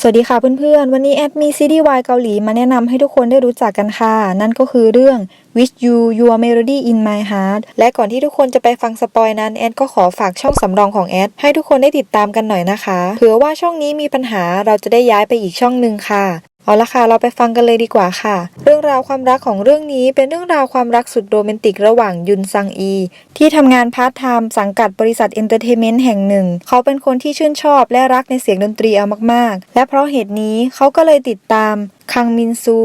สวัสดีค่ะเพื่อนๆ วันนี้แอดมีซีรีส์วายเกาหลีมาแนะนำให้ทุกคนได้รู้จักกันค่ะ นั่นก็คือเรื่อง With You Your Melody in My Heart และก่อนที่ทุกคนจะไปฟังสปอยนั้นแอดก็ขอฝากช่องสำรองของแอดให้ทุกคนได้ติดตามกันหน่อยนะคะ เผื่อว่าช่องนี้มีปัญหาเราจะได้ย้ายไปอีกช่องหนึ่งค่ะ เอาละค่ะ เราไปฟังกันเลยดีกว่าค่ะ เรื่องราวความรักของเรื่องนี้เป็นเรื่องราวความรักสุดโรแมนติกระหว่างยุนซังอี ที่ทำงานพาร์ทไทม์สังกัดบริษัทเอนเตอร์เทนเมนต์แห่งหนึ่ง เขาเป็นคนที่ชื่นชอบและรักในเสียงดนตรีเอามากๆ และเพราะเหตุนี้เขาก็เลยติดตามคังมินซู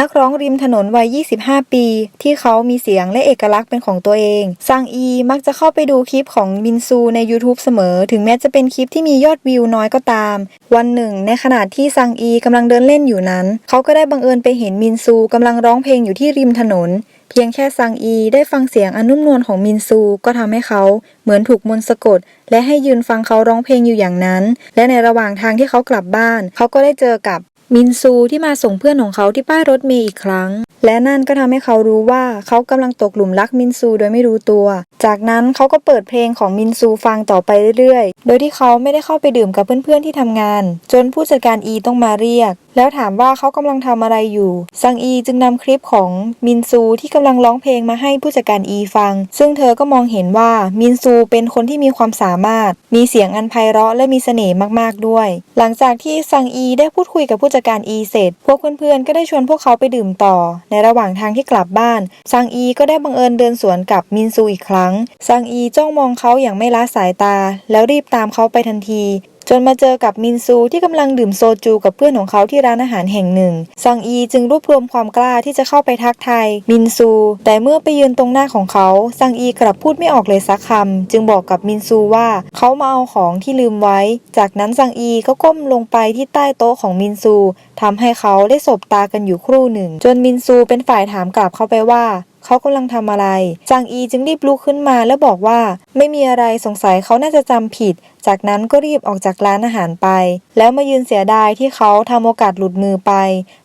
นักร้องริมถนนวัย 25 ปี ที่เขามีเสียงและเอกลักษณ์เป็นของตัวเอง ซังอีมักจะเข้าไปดูคลิปของมินซูใน YouTube เสมอ ถึงแม้จะเป็นคลิปที่มียอดวิวน้อยก็ตาม วันหนึ่ง ในขณะที่ซังอีกำลังเดินเล่นอยู่นั้น เขาก็ได้บังเอิญไปเห็นมินซูกำลังร้องเพลงอยู่ที่ริมถนน เพียงแค่ซังอีได้ฟังเสียงอนนุ่มนวลของมินซูก็ทำให้เขาเหมือนถูกมนต์สะกด และให้ยืนฟังเขาร้องเพลงอยู่อย่างนั้น และในระหว่างทางที่เขากลับบ้าน เขาก็ได้เจอกับ มินซูที่มาส่งเพื่อนของเขาที่ป้ายรถเมย์อีกครั้ง และนั่นก็ทำให้เขารู้ว่าเขากำลังตกหลุมรักมินซูโดยไม่รู้ตัว จากนั้นเขาก็เปิดเพลงของมินซูฟังต่อไปเรื่อยๆ โดยที่เขาไม่ได้เข้าไปดื่มกับเพื่อนๆที่ทำงาน จนผู้จัดการอีต้องมาเรียก แล้วถามว่าเขากำลังทำอะไรอยู่ ซังอีจึงนำคลิปของมินซูที่กำลังร้องเพลงมาให้ผู้จัดการอีฟัง ซึ่งเธอก็มองเห็นว่ามินซูเป็นคนที่มีความสามารถ มีเสียงอันไพเราะและมีเสน่ห์มาก ๆ ด้วย หลังจากที่ซังอีได้พูดคุยกับผู้จัดการอีเสร็จ พวกเพื่อนๆก็ได้ชวนพวกเขาไปดื่มต่อ ในระหว่างทางที่กลับบ้าน ซังอีก็ได้บังเอิญเดินสวนกับมินซูอีกครั้ง ซังอีจ้องมองเขาอย่างไม่ละสายตา แล้วรีบตามเขาไปทันที จนมาเจอกับมินซูที่กำลังดื่มโซจูกับเพื่อนของเขาที่ร้านอาหารแห่งหนึ่ง ซังอีจึงรวบรวมความกล้าที่จะเข้าไปทักทายมินซู แต่เมื่อไปยืนตรงหน้าของเขา ซังอีกลับพูดไม่ออกเลยสักคำจึงบอกกับมินซูว่าเขามาเอาของที่ลืมไว้ จากนั้นซังอีก็ก้มลงไปที่ใต้โต๊ะของมินซูทำให้เขาได้สบตากันอยู่ครู่หนึ่ง จนมินซูเป็นฝ่ายถามกลับเข้าไปว่า เขากำลังทำอะไร จางอีจึงรีบลุกขึ้นมาแล้วบอกว่า ไม่มีอะไรสงสัยเขาน่าจะจำผิด จากนั้นก็รีบออกจากร้านอาหารไป แล้วมายืนเสียดายที่เขาทำโอกาสหลุดมือไป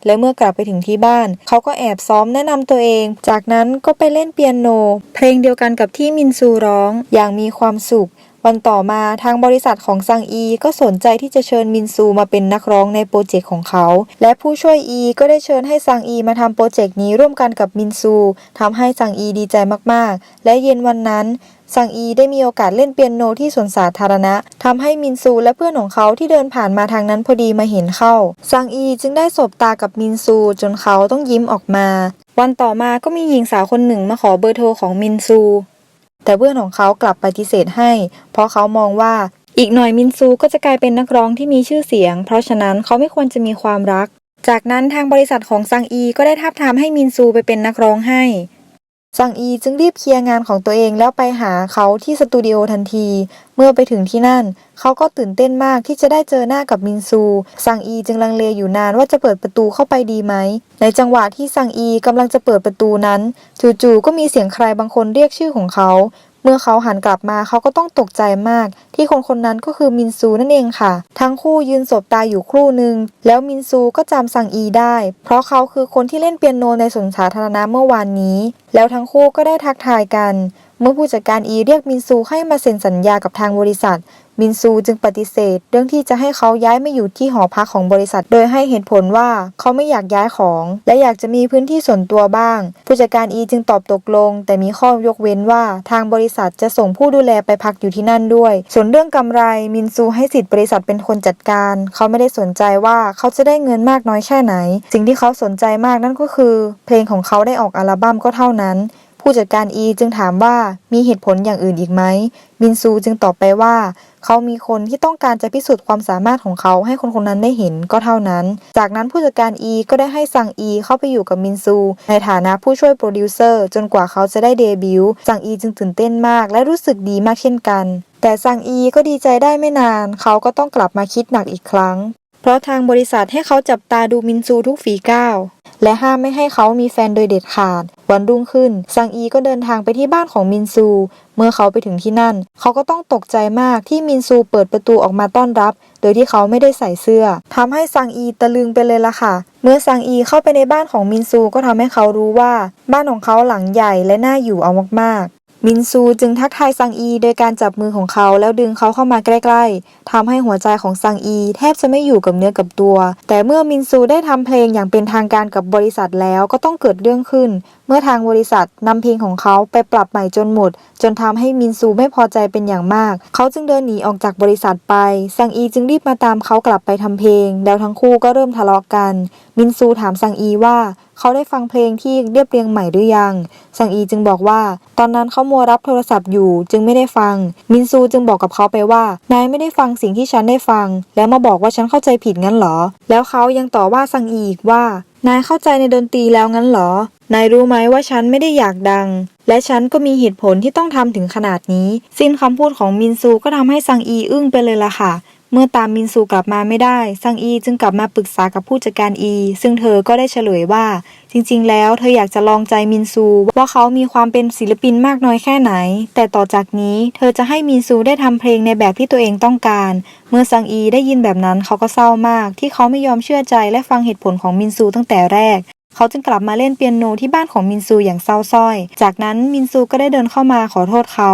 และเมื่อกลับไปถึงที่บ้าน เขาก็แอบซ้อมแนะนำตัวเอง จากนั้นก็ไปเล่นเปียโน เพลงเดียวกันกับที่มินซูร้อง อย่างมีความสุข วันต่อมาทางบริษัทของซังอี ก็สนใจที่จะเชิญมินซูมาเป็นนักร้องในโปรเจกต์ของเขา และผู้ช่วยอีก็ได้เชิญให้ซังอีมาทำโปรเจกต์นี้ร่วมกันกับมินซูทำให้ซังอีดีใจมากๆ และเย็นวันนั้นซังอีได้มีโอกาสเล่นเปียโนที่สวนสาธารณะทำให้มินซูและเพื่อนของเขาที่เดินผ่านมาทางนั้นพอดีมาเห็นเข้าซังอีจึงได้สบตากับมินซูจนเขาต้องยิ้มออกมา วันต่อมาก็มีหญิงสาวคนหนึ่งมาขอเบอร์โทรของมินซู แต่เพื่อนของเขากลับปฏิเสธให้ เพราะเขามองว่าอีกหน่อยมินซูก็จะกลายเป็นนักร้องที่มีชื่อเสียง เพราะฉะนั้นเขาไม่ควรจะมีความรัก จากนั้นทางบริษัทของซังอีก็ได้ทับทามให้มินซูไปเป็นนักร้องให้ ซังอีจึงรีบเคลียร์งานของตัวเองแล้วไปหาเขาที่สตูดิโอทันที เมื่อไปถึงที่นั่น เขาก็ตื่นเต้นมากที่จะได้เจอหน้ากับมินซู ซังอีจึงลังเลอยู่นานว่าจะเปิดประตูเข้าไปดีไหม ในจังหวะที่ซังอีกำลังจะเปิดประตูนั้น จู่ๆก็มีเสียงใครบางคนเรียกชื่อของเขา เมื่อเขาหันกลับมาเขาก็ต้องตกใจมาก ที่คนคนนั้นก็คือมินซูนั่นเองค่ะ ทั้งคู่ยืนสบตาอยู่ครู่หนึ่งแล้วมินซูก็จำซังอีได้ เพราะเขาคือคนที่เล่นเปียโนในสวนสาธารณะเมื่อวานนี้ แล้วทั้งคู่ก็ได้ทักทายกัน เมื่อผู้จัดการอีเรียกมินซูให้มาเซ็นสัญญากับทางบริษัท มินซูจึงปฏิเสธ เรื่องที่จะให้เขาย้ายมาอยู่ที่หอพักของบริษัท โดยให้เหตุผลว่าเขาไม่อยากย้ายของ และอยากจะมีพื้นที่ส่วนตัวบ้าง ผู้จัดการอีจึงตอบตกลง แต่มีข้อยกเว้นว่า ทางบริษัทจะส่งผู้ดูแลไปพักอยู่ที่นั่นด้วย ส่วนเรื่องกำไรมินซูให้สิทธิ์บริษัทเป็นคนจัดการ เขาไม่ได้สนใจว่าเขาจะได้เงินมากน้อยแค่ไหน สิ่งที่เขาสนใจมากนั่นก็คือ เพลงของเขาได้ออกอัลบั้มก็เท่านั้น ผู้จัดการอีจึงถามว่ามีเหตุผลอย่างอื่นอีกไหมมินซูจึงตอบไปว่า เขามีคนที่ต้องการจะพิสูจน์ความสามารถของเขาให้คนคนนั้นได้เห็นก็เท่านั้น จากนั้นผู้จัดการอีก็ได้ให้ซังอีเข้าไปอยู่กับมินซู ในฐานะผู้ช่วยโปรดิวเซอร์จนกว่าเขาจะได้เดบิวต์ซังอีจึงตื่นเต้นมาก และรู้สึกดีมากเช่นกัน แต่ซังอีก็ดีใจได้ไม่นาน เขาก็ต้องกลับมาคิดหนักอีกครั้ง เพราะทางบริษัทให้เขาจับตาดูมินซูทุกฝีก้าวและห้ามไม่ให้เขามีแฟนโดยเด็ดขาด วันรุ่งขึ้น ซังอีก็เดินทางไปที่บ้านของมินซู เมื่อเขาไปถึงที่นั่น เขาก็ต้องตกใจมากที่มินซูเปิดประตูออกมาต้อนรับ โดยที่เขาไม่ได้ใส่เสื้อทำให้ซังอีตะลึงไปเลยล่ะค่ะ เมื่อซังอีเข้าไปในบ้านของมินซูก็ทำให้เขารู้ว่า บ้านของเขาหลังใหญ่และน่าอยู่เอามากๆ มินซูจึงทักทายซังอี โดยการจับมือของเขาแล้วดึงเขาเข้ามาใกล้ๆทำให้หัวใจของซังอี แทบจะไม่อยู่กับเนื้อกับตัว แต่เมื่อมินซูได้ทำเพลงอย่างเป็นทางการกับบริษัทแล้วก็ต้องเกิดเรื่องขึ้น เมื่อทางบริษัทนำเพลงของเขาไปปรับใหม่จนหมด จนทำให้มินซูไม่พอใจเป็นอย่างมาก เขาจึงเดินหนีออกจากบริษัทไป ซังอีจึงรีบมาตามเขากลับไปทำเพลง แล้วทั้งคู่ก็เริ่มทะเลาะกัน มินซูถามซังอีว่าเขาได้ฟังเพลงที่เรียบเรียงใหม่หรือยังซังอีจึงบอกว่า ตอนนั้นเขามัวรับโทรศัพท์อยู่ จึงไม่ได้ฟัง มินซูจึงบอกกับเขาไปว่า นายไม่ได้ฟังสิ่งที่ฉันได้ฟัง แล้วมาบอกว่าฉันเข้าใจผิดงั้นเหรอ แล้วเขายังต่อว่าซังอีอีกว่า นายเข้าใจในดนตรีแล้วงั้นเหรอ นายรู้ไหมว่าฉันไม่ได้อยากดัง และฉันก็มีเหตุผลที่ต้องทำถึงขนาดนี้ สิ้นคำพูดของมินซูก็ทำให้ซังอีอึ้งไปเลยล่ะค่ะ เมื่อตามมินซูกลับมาไม่ได้ซังอีจึงกลับมาปรึกษากับผู้จัดการอี ซึ่งเธอก็ได้เฉลยว่า จริง ๆ แล้วเธออยากจะลองใจมินซูว่าเขามีความเป็นศิลปินมากน้อยแค่ไหน แต่ต่อจากนี้เธอจะให้มินซูได้ทำเพลงในแบบที่ตัวเองต้องการ เมื่อซังอีได้ยินแบบนั้นเขาก็เศร้ามาก ที่เขาไม่ยอมเชื่อใจและฟังเหตุผลของมินซูตั้งแต่แรก เขาจึงกลับมาเล่นเปียโนที่บ้านของมินซูอย่างเศร้าส้อย จากนั้นมินซูก็ได้เดินเข้ามาขอโทษเขา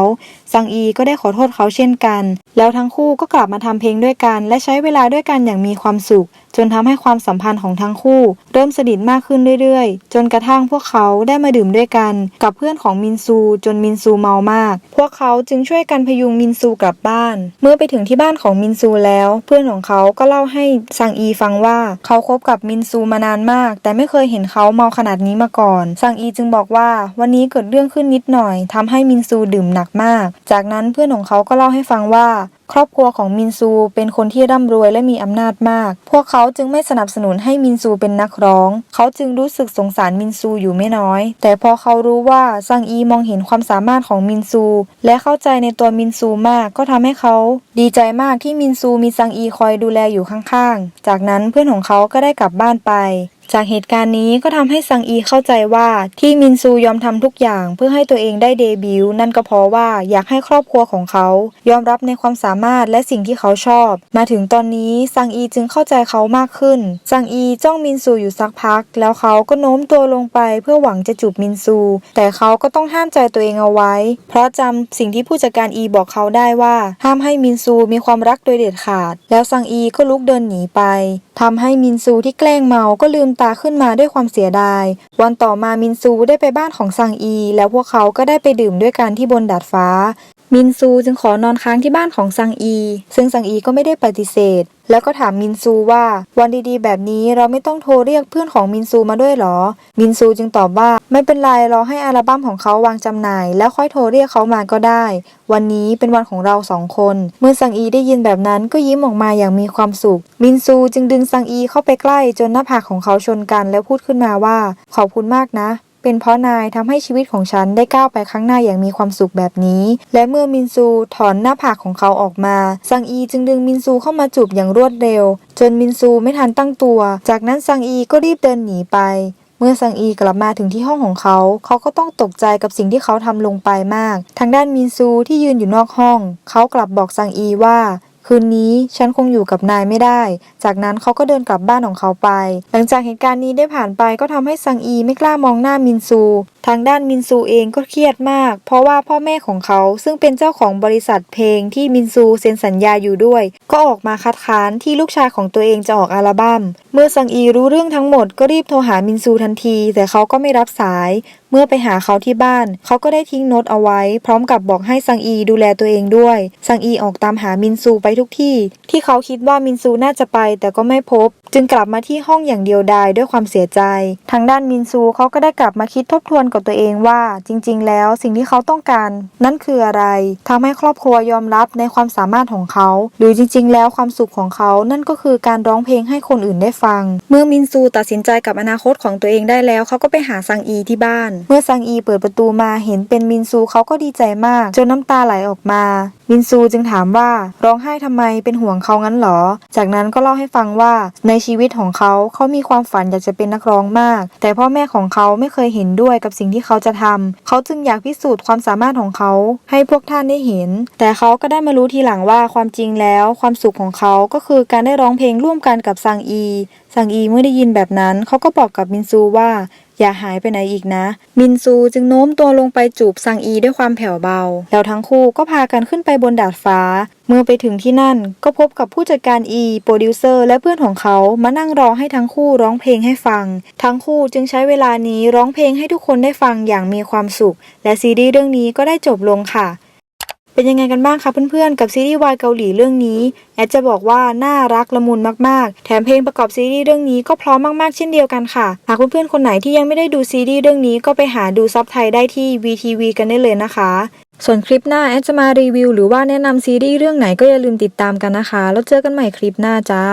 ซังอีก็ได้ขอโทษเขาเช่นกัน แล้วทั้งคู่ก็กลับมาทำเพลงด้วยกัน และใช้เวลาด้วยกันอย่างมีความสุข จนทำให้ความสัมพันธ์ของทั้งคู่ เริ่มสนิทมากขึ้นเรื่อยๆ จนกระทั่งพวกเขาได้มาดื่มด้วยกัน กับเพื่อนของมินซูจนมินซูเมามาก พวกเขาจึงช่วยกันพยุงมินซูกลับบ้าน เมื่อไปถึงที่บ้านของมินซูแล้ว เพื่อนของเขาก็เล่าให้ซังอีฟังว่าเขาคบกับมินซูมานานมาก แต่ไม่เคยเห็นเขาเมาขนาดนี้มาก่อน ซังอีจึงบอกว่าวันนี้เกิดเรื่องขึ้นนิดหน่อยทำให้มินซูดื่มหนักมาก จากนั้นเพื่อนของเขาก็เล่าให้ฟังว่าครอบครัวของมินซูเป็นคนที่ร่ำรวยและมีอำนาจมาก พวกเขาจึงไม่สนับสนุนให้มินซูเป็นนักร้อง เขาจึงรู้สึกสงสารมินซูอยู่ไม่น้อย แต่พอเขารู้ว่าซังอีมองเห็นความสามารถของมินซู และเข้าใจในตัวมินซูมากก็ทำให้เขา ดีใจมากที่มินซูมีซังอีคอยดูแลอยู่ข้างๆ จากนั้นเพื่อนของเขาก็ได้กลับบ้านไป จากเหตุการณ์นี้ก็ทำให้ซังอีเข้าใจว่าที่มินซูยอมทำทุกอย่างเพื่อให้ตัวเองได้เดบิวต์นั่นก็เพราะว่าอยากให้ครอบครัวของเขา ยอมรับในความสามารถและสิ่งที่เขาชอบ มาถึงตอนนี้ซังอีจึงเข้าใจเขามากขึ้นซังอีจ้องมินซูอยู่สักพัก แล้วเขาก็โน้มตัวลงไปเพื่อหวังจะจูบมินซู แต่เขาก็ต้องห้ามใจตัวเองเอาไว้ เพราะจำสิ่งที่ผู้จัดการอีบอกเขาได้ว่าห้ามให้มินซูมีความรักโดยเด็ดขาด แล้วซังอีก็ลุกเดินหนีไปทำให้มินซูที่แกล้งเมาก็ลืมตาขึ้นมาด้วยความเสียดาย วันต่อมามินซูได้ไปบ้านของซังอี แล้วพวกเขาก็ได้ไปดื่มด้วยกันที่บนดาดฟ้า มินซูจึงขอนอนค้างที่บ้านของซังอี ซึ่งซังอีก็ไม่ได้ปฏิเสธ แล้วก็ถามมินซูว่า วันดีๆ แบบนี้เราไม่ต้องโทรเรียกเพื่อนของมินซูมาด้วยหรอ มินซูจึงตอบว่าไม่เป็นไรรอให้อัลบั้มของเขาวางจำหน่าย แล้วค่อยโทรเรียกเขามาก็ได้ วันนี้เป็นวันของเราสองคน เมื่อซังอีได้ยินแบบนั้นก็ยิ้มออกมาอย่างมีความสุข มินซูจึงดึงซังอีเข้าไปใกล้จนหน้าผากของเขาชนกันแล้วพูดขึ้นมาว่า ขอบคุณมากนะ เป็นเพราะนายทำให้ชีวิตของฉันได้ก้าวไปข้างหน้าอย่างมีความสุขแบบนี้ และเมื่อมินซูถอนหน้าผากของเขาออกมา ซังอีจึงดึงมินซูเข้ามาจูบอย่างรวดเร็ว จนมินซูไม่ทันตั้งตัว จากนั้นซังอีก็รีบเดินหนีไปเมื่อซังอีกลับมาถึงที่ห้องของเขา เขาก็ต้องตกใจกับสิ่งที่เขาทำลงไปมาก ทางด้านมินซูที่ยืนอยู่นอกห้อง เขากลับบอกซังอีว่า คืนนี้ฉันคงอยู่กับนายไม่ได้ จากนั้นเขาก็เดินกลับบ้านของเขาไป หลังจากเหตุการณ์นี้ได้ผ่านไปก็ทำให้ซังอีไม่กล้ามองหน้ามินซู ทางด้านมินซูเองก็เครียดมาก เพราะว่าพ่อแม่ของเขาซึ่งเป็นเจ้าของบริษัทเพลงที่มินซูเซ็นสัญญาอยู่ด้วย ก็ออกมาคัดค้านที่ลูกชายของตัวเองจะออกอัลบั้ม เมื่อซังอีรู้เรื่องทั้งหมดก็รีบโทรหามินซูทันที แต่เขาก็ไม่รับสาย เมื่อไปหาเขาที่บ้าน เขาก็ได้ทิ้งโน้ตเอาไว้ พร้อมกับบอกให้ซังอีดูแลตัวเองด้วย ซังอีออกตามหามินซูไปทุกที่ ที่เขาคิดว่ามินซูน่าจะไป แต่ก็ไม่พบ จึงกลับมาที่ห้องอย่างเดียวดายด้วยความเสียใจ ทางด้านมินซูเขาก็ได้กลับมาคิดทบทวนกับตัวเองว่า จริง ๆ แล้วสิ่งที่เขาต้องการ นั่นคืออะไรทำให้ครอบครัวยอมรับในความสามารถของเขา หรือจริง ๆ แล้วความสุขของเขา นั่นก็คือการร้องเพลงให้คนอื่นได้ฟังเมื่อมินซูตัดสินใจกับอนาคตของตัวเองได้แล้วเขาก็ไปหาซังอีที่บ้าน เมื่อซังอีเปิดประตูมาเห็นเป็นมินซูเขาก็ดีใจมาก จนน้ำตาไหลออกมา มินซูจึงถามว่าร้องไห้ทำไมเป็นห่วงเขางั้นหรอ จากนั้นก็เล่าให้ฟังว่าในชีวิตของเขาเขามีความฝันอยากจะเป็นนักร้องมาก แต่พ่อแม่ของเขาไม่เคยเห็นด้วยกับสิ่งที่เขาจะทำเขาจึงอยากพิสูจน์ความสามารถของเขา ให้พวกท่านได้เห็น แต่เขาก็ได้มารู้ทีหลังว่าความจริงแล้ว ความสุขของเขาก็คือการได้ร้องเพลงร่วมกันกับซังอีซังอีเมื่อได้ยินแบบนั้นเขาก็บอกกับมินซูว่า อย่าหายไปไหนอีกนะ มินซูจึงโน้มตัวลงไปจูบซังอีด้วยความแผ่วเบา แล้วทั้งคู่ก็พากันขึ้นไปบนดาดฟ้า เมื่อไปถึงที่นั่นก็พบกับผู้จัดการอีโปรดิวเซอร์และเพื่อนของเขามานั่งรอให้ทั้งคู่ร้องเพลงให้ฟัง ทั้งคู่จึงใช้เวลานี้ร้องเพลงให้ทุกคนได้ฟังอย่างมีความสุข และซีรีส์เรื่องนี้ก็ได้จบลงค่ะ เป็นยังไงกันบ้างคะเพื่อนๆ กับซีรีส์วายเกาหลีเรื่องนี้ แอดจะบอกว่าน่ารักละมุนมากๆ แถมเพลงประกอบซีรีส์เรื่องนี้ก็เพร้อมมากๆ เช่นเดียวกันค่ะ หากเพื่อนๆ คนไหนที่ยังไม่ได้ดูซีรีส์เรื่องนี้ก็ไปหาดูซับไทยได้ที่ VTV กันได้เลยนะคะ ส่วนคลิปหน้าแอดจะมารีวิว หรือว่าแนะนำซีรีส์เรื่องไหนก็อย่าลืมติดตามกันนะคะ แล้วเจอกันใหม่คลิปหน้าจ้า